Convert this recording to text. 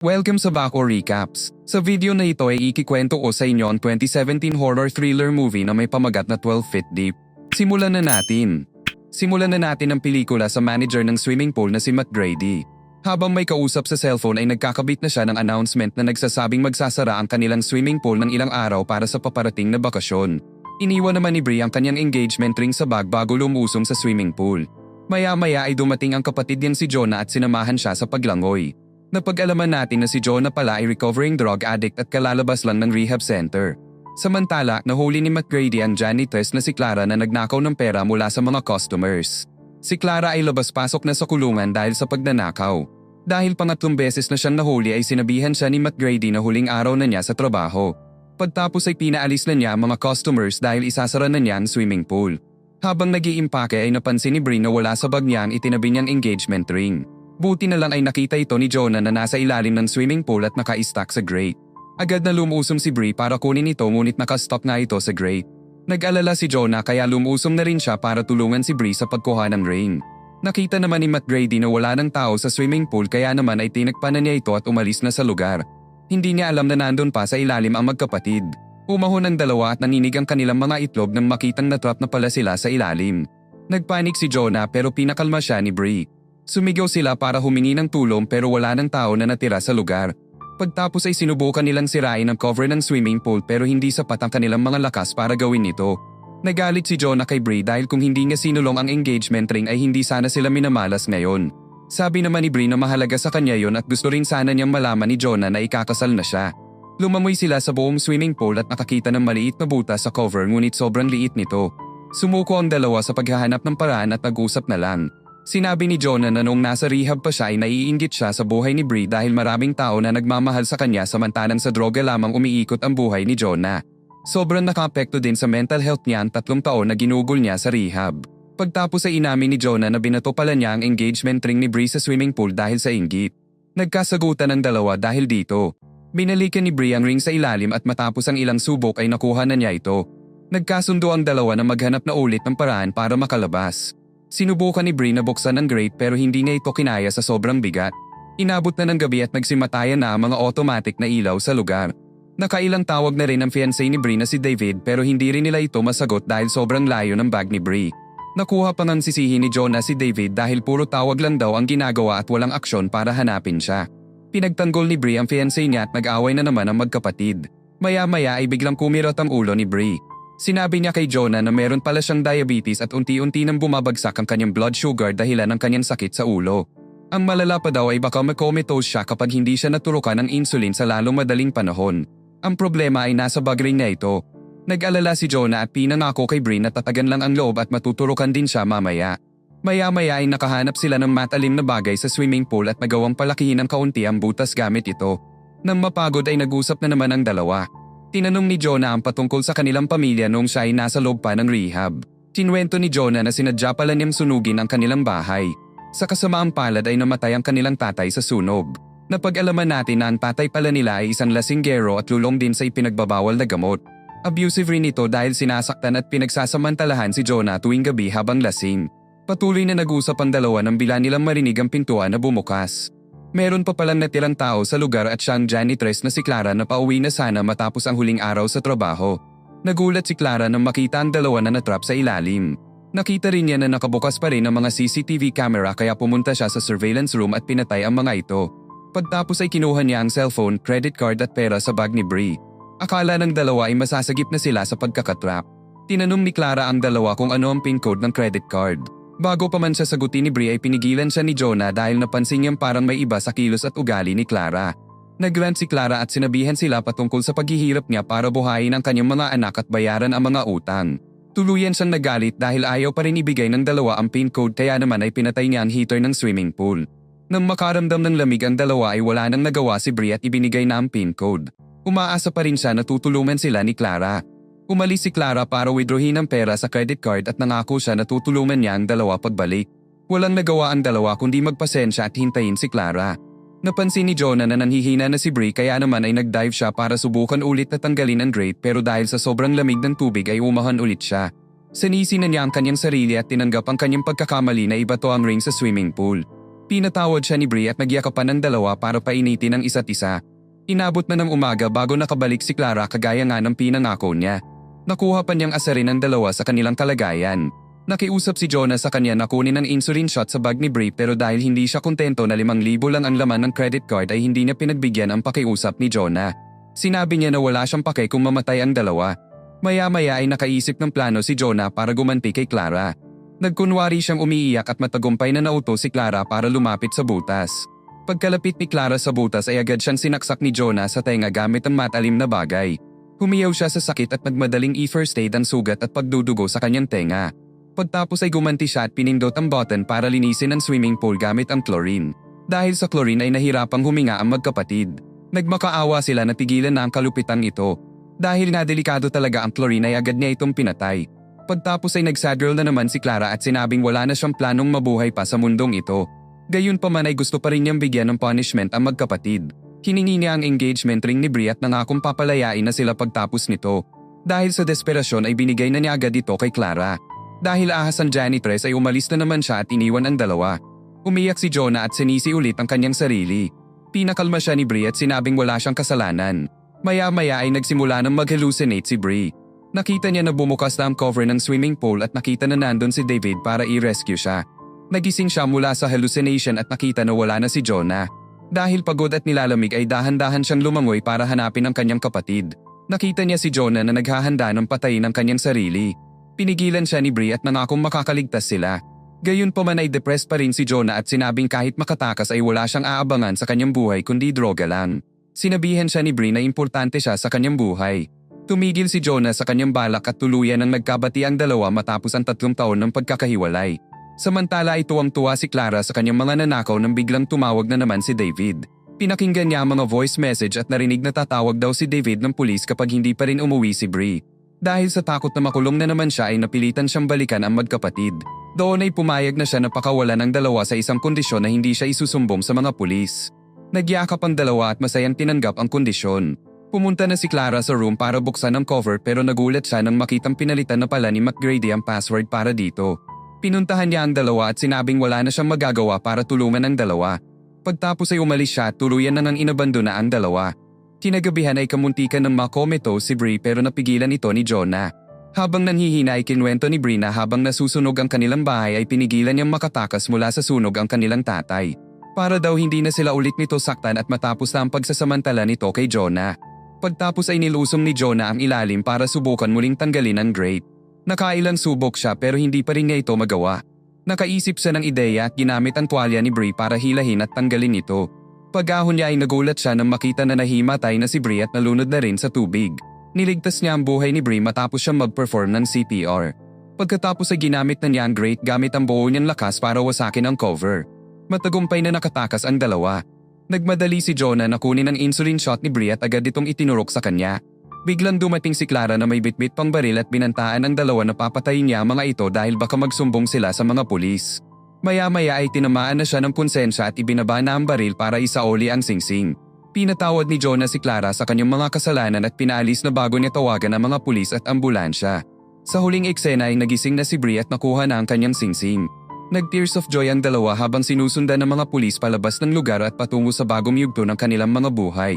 Welcome sa Bako Recaps. Sa video na ito ay ikikwento ko sa inyo ang 2017 horror thriller movie na may pamagat na 12 Feet Deep. Simulan na natin. Simulan na natin ang pelikula sa manager ng swimming pool na si Matt Grady. Habang may kausap sa cellphone ay nagkakabit na siya ng announcement na nagsasabing magsasara ang kanilang swimming pool ng ilang araw para sa paparating na bakasyon. Iniwan naman ni Brie ang kanyang engagement ring sa bag bago lumusong sa swimming pool. Maya-maya ay dumating ang kapatid niyang si Jonah at sinamahan siya sa paglangoy. Napag-alaman natin na si Jonah pala ay recovering drug addict at kalalabas lang ng rehab center. Samantala, nahuli ni McGrady ang janitress na si Clara na nagnakaw ng pera mula sa mga customers. Si Clara ay labas-pasok na sa kulungan dahil sa pagnanakaw. Dahil pangatlong beses na siyang nahuli ay sinabihan siya ni McGrady na huling araw na niya sa trabaho. Pagtapos ay pinaalis na niya ang mga customers dahil isasara na niya ang swimming pool. Habang nag iimpake ay napansin ni Brie na wala sa bag niya ang itinabi niyang engagement ring. Buti na lang ay nakita ito ni Jonah na nasa ilalim ng swimming pool at naka-stack sa grate. Agad na lumusom si Brie para kunin ito ngunit nakastock nga ito sa grate. Nag-alala si Jonah kaya lumusom na rin siya para tulungan si Brie sa pagkuha ng ring. Nakita naman ni Matt Grady na wala ng tao sa swimming pool kaya naman ay tinagpa na niya ito at umalis na sa lugar. Hindi niya alam na nandun pa sa ilalim ang magkapatid. Umahon ang dalawa at naninig ang kanilang mga itlog nang makitang natrap na pala sila sa ilalim. Nagpanik si Jonah pero pinakalma siya ni Brie. Sumigaw sila para humingi ng tulong pero wala ng tao na natira sa lugar. Pagtapos ay sinubukan nilang sirain ang cover ng swimming pool pero hindi sapat ang kanilang mga lakas para gawin ito. Nagalit si Jonah kay Brie dahil kung hindi niya sinulong ang engagement ring ay hindi sana sila minamalas ngayon. Sabi naman ni Brie na mahalaga sa kanya yon at gusto rin sana niyang malaman ni Jonah na ikakasal na siya. Lumamoy sila sa buong swimming pool at nakakita ng maliit na butas sa cover ngunit sobrang liit nito. Sumuko ang dalawa sa paghahanap ng paraan at nag-usap na lang. Sinabi ni Jonah na nung nasa rehab pa siya ay naiinggit siya sa buhay ni Brie dahil maraming tao na nagmamahal sa kanya samantalang sa droga lamang umiikot ang buhay ni Jonah. Sobrang nakapekto din sa mental health niya ang tatlong taon na ginugol niya sa rehab. Pagtapos ay inamin ni Jonah na binato pala niya ang engagement ring ni Brie sa swimming pool dahil sa inggit. Nagkasagutan ang dalawa dahil dito. Binalikan ni Brie ang ring sa ilalim at matapos ang ilang subok ay nakuha na niya ito. Nagkasundo ang dalawa na maghanap na ulit ng paraan para makalabas. Sinubukan ni Brie na buksan ang grate pero hindi niya ito kinaya sa sobrang bigat. Inabot na ng gabi at nagsimatayan na ang mga automatic na ilaw sa lugar. Nakailang tawag na rin ang fiancé ni Brie na si David pero hindi rin nila ito masagot dahil sobrang layo ng bag ni Brie. Nakuha pa ng sisihin ni Jonah si David dahil puro tawag lang daw ang ginagawa at walang aksyon para hanapin siya. Pinagtanggol ni Brie ang fiancé niya at nag-away na naman ang magkapatid. Maya-maya ay biglang kumirot ang ulo ni Brie. Sinabi niya kay Jonah na meron pala siyang diabetes at unti-unti nang bumabagsak ang kanyang blood sugar dahilan ng kanyang sakit sa ulo. Ang malala pa daw ay baka makomatose siya kapag hindi siya naturukan ng insulin sa lalong madaling panahon. Ang problema ay nasa bagring na ito. Nag-alala si Jonah at pinangako kay Brie na tatagan lang ang loob at matuturukan din siya mamaya. Maya-maya ay nakahanap sila ng matalim na bagay sa swimming pool at nagawang palakihin ng kaunti ang butas gamit ito. Nang mapagod ay nag-usap na naman ang dalawa. Tinanong ni Jonah ang patungkol sa kanilang pamilya noong siya ay nasa loob pa ng rehab. Tinwento ni Jonah na sinadya pala niyang sunugin ang kanilang bahay. Sa kasamaang palad ay namatay ang kanilang tatay sa sunog. Napag-alaman natin na ang tatay pala nila ay isang lasinggero at lulong din sa ipinagbabawal na gamot. Abusive rin ito dahil sinasaktan at pinagsasamantalahan si Jonah tuwing gabi habang lasing. Patuloy na nag-usap ang dalawa nang bila nilang marinig ang pintuan na bumukas. Meron pa palang natirang tao sa lugar at siyang janitress na si Clara na pauwi na sana matapos ang huling araw sa trabaho. Nagulat si Clara nang makita ang dalawa na natrap sa ilalim. Nakita rin niya na nakabukas pa rin ang mga CCTV camera kaya pumunta siya sa surveillance room at pinatay ang mga ito. Pagtapos ay kinuha niya ang cellphone, credit card at pera sa bag ni Brie. Akala ng dalawa ay masasagip na sila sa pagkakatrap. Tinanong ni Clara ang dalawa kung ano ang pin code ng credit card. Bago pa man siya sagutin ni Brie ay pinigilan siya ni Jonah dahil napansin niyang parang may iba sa kilos at ugali ni Clara. Nagrant si Clara at sinabihan sila patungkol sa paghihirap niya para buhayin ang kanyang mga anak at bayaran ang mga utang. Tuluyan siyang nagalit dahil ayaw pa rin ibigay ng dalawa ang pin code kaya naman ay pinatay niya ang heater ng swimming pool. Nang makaramdam ng lamig ang dalawa ay wala nang nagawa si Brie at ibinigay na ang pin code. Umaasa pa rin siya na tutulungan sila ni Clara. Umalis si Clara para withdrawin ang pera sa credit card at nangako siya na tutulungan niya ang dalawa pagbalik. Walang nagawa ang dalawa kundi magpasensya at hintayin si Clara. Napansin ni Jonah na nanhihina na si Brie kaya naman ay nag-dive siya para subukan ulit na tanggalin ang grate pero dahil sa sobrang lamig ng tubig ay umahan ulit siya. Sanisi na niya ang kanyang sarili at tinanggap ang kanyang pagkakamali na ibato ang ring sa swimming pool. Pinatawad siya ni Brie at nagyakapan ng dalawa para painitin ang isa't isa. Inabot na ng umaga bago nakabalik si Clara kagaya nga ng pinangako niya. Nakuha pa niyang asarin ang dalawa sa kanilang kalagayan. Nakiusap si Jonah sa kanya na kunin ang insulin shot sa bag ni Brie pero dahil hindi siya kontento na 5,000 lang ang laman ng credit card ay hindi niya pinagbigyan ang pakiusap ni Jonah. Sinabi niya na wala siyang pake kung mamatay ang dalawa. Maya-maya ay nakaisip ng plano si Jonah para gumanti kay Clara. Nagkunwari siyang umiiyak at matagumpay na nauto si Clara para lumapit sa butas. Pagkalapit ni Clara sa butas ay agad siyang sinaksak ni Jonah sa tenga gamit ang matalim na bagay. Humiyaw siya sa sakit at nagmadaling i-first aid ang sugat at pagdudugo sa kanyang tenga. Pagtapos ay gumanti siya at pinindot ang button para linisin ang swimming pool gamit ang chlorine. Dahil sa chlorine ay nahirapang huminga ang magkapatid. Nagmakaawa sila na tigilan na ang kalupitan ito. Dahil na delikado talaga ang chlorine ay agad niya itong pinatay. Pagtapos ay nagsadril na naman si Clara at sinabing wala na siyang planong mabuhay pa sa mundong ito. Gayun pa man ay gusto pa rin niyang bigyan ng punishment ang magkapatid. Hiningi niya ang engagement ring ni Brie at nangakong papalayain na sila pagtapos nito. Dahil sa desperasyon ay binigay na niya agad ito kay Clara. Dahil ahas ang janitress ay umalis na naman siya at iniwan ang dalawa. Umiyak si Jonah at sinisi ulit ang kanyang sarili. Pinakalma siya ni Brie at sinabing wala siyang kasalanan. Maya-maya ay nagsimula ng mag-hallucinate si Brie. Nakita niya na bumukas na ang cover ng swimming pool at nakita na nandun si David para i-rescue siya. Nagising siya mula sa hallucination at nakita na wala na si Jonah. Dahil pagod at nilalamig ay dahan-dahan siyang lumangoy para hanapin ang kanyang kapatid. Nakita niya si Jonah na naghahanda ng patayin ang kanyang sarili. Pinigilan siya ni Brie at nangakong makakaligtas sila. Gayun pa man ay depressed pa rin si Jonah at sinabing kahit makatakas ay wala siyang aabangan sa kanyang buhay kundi droga lang. Sinabihan siya ni Brie na importante siya sa kanyang buhay. Tumigil si Jonah sa kanyang balak at tuluyan ang nagkabati ang dalawa matapos ang tatlong taon ng pagkakahiwalay. Samantala ay tuwang-tuwa si Clara sa kanyang mga nanakaw nang biglang tumawag na naman si David. Pinakinggan niya ang mga voice message at narinig na tatawag daw si David ng pulis kapag hindi pa rin umuwi si Brie. Dahil sa takot na makulong na naman siya ay napilitan siyang balikan ang magkapatid. Doon ay pumayag na siya na pakawalan ng dalawa sa isang kondisyon na hindi siya isusumbong sa mga pulis. Nagyakap ang dalawa at masayang tinanggap ang kondisyon. Pumunta na si Clara sa room para buksan ang cover pero nagulat siya nang makitang pinalitan na pala ni McGrady ang password para dito. Pinuntahan niya ang dalawa at sinabing wala na siyang magagawa para tulungan ang dalawa. Pagtapos ay umalis siya tuluyan na nang inabandona ang dalawa. Kinagabihan ay kamuntikan ng makomito si Brie pero napigilan ito ni Jonah. Habang nanhihina ay kinwento ni Brie na habang nasusunog ang kanilang bahay ay pinigilan niyang makatakas mula sa sunog ang kanilang tatay. Para daw hindi na sila ulit nito saktan at matapos na ang pagsasamantala nito kay Jonah. Pagtapos ay nilusong ni Jonah ang ilalim para subukan muling tanggalin ang grate. Nakailang subok siya pero hindi pa rin niya ito magawa. Nakaisip siya ng ideya at ginamit ang tuwalya ni Brie para hilahin at tanggalin ito. Pagahon niya ay nagulat siya nang makita na nahimatay na si Brie at nalunod na rin sa tubig. Niligtas niya ang buhay ni Brie matapos siya mag-perform ng CPR. Pagkatapos ay ginamit na niya ang grate gamit ang buo niyang lakas para wasakin ang cover. Matagumpay na nakatakas ang dalawa. Nagmadali si Jonah na kunin ang insulin shot ni Brie at agad itong itinurok sa kanya. Biglang dumating si Clara na may bitbit pang baril at binantaan ang dalawa na papatayin niya ang mga ito dahil baka magsumbong sila sa mga pulis. Maya-maya ay tinamaan na siya ng konsensya at ibinaba na ang baril para isaoli ang singsing. Pinatawad ni Jonah si Clara sa kanyang mga kasalanan at pinaalis na bago niya tawagan ang mga pulis at ambulansya. Sa huling eksena ay nagising na si Brie at nakuha na ang kanyang singsing. Nag-tears of joy ang dalawa habang sinusundan ng mga pulis palabas ng lugar at patungo sa bagong yugto ng kanilang mga buhay.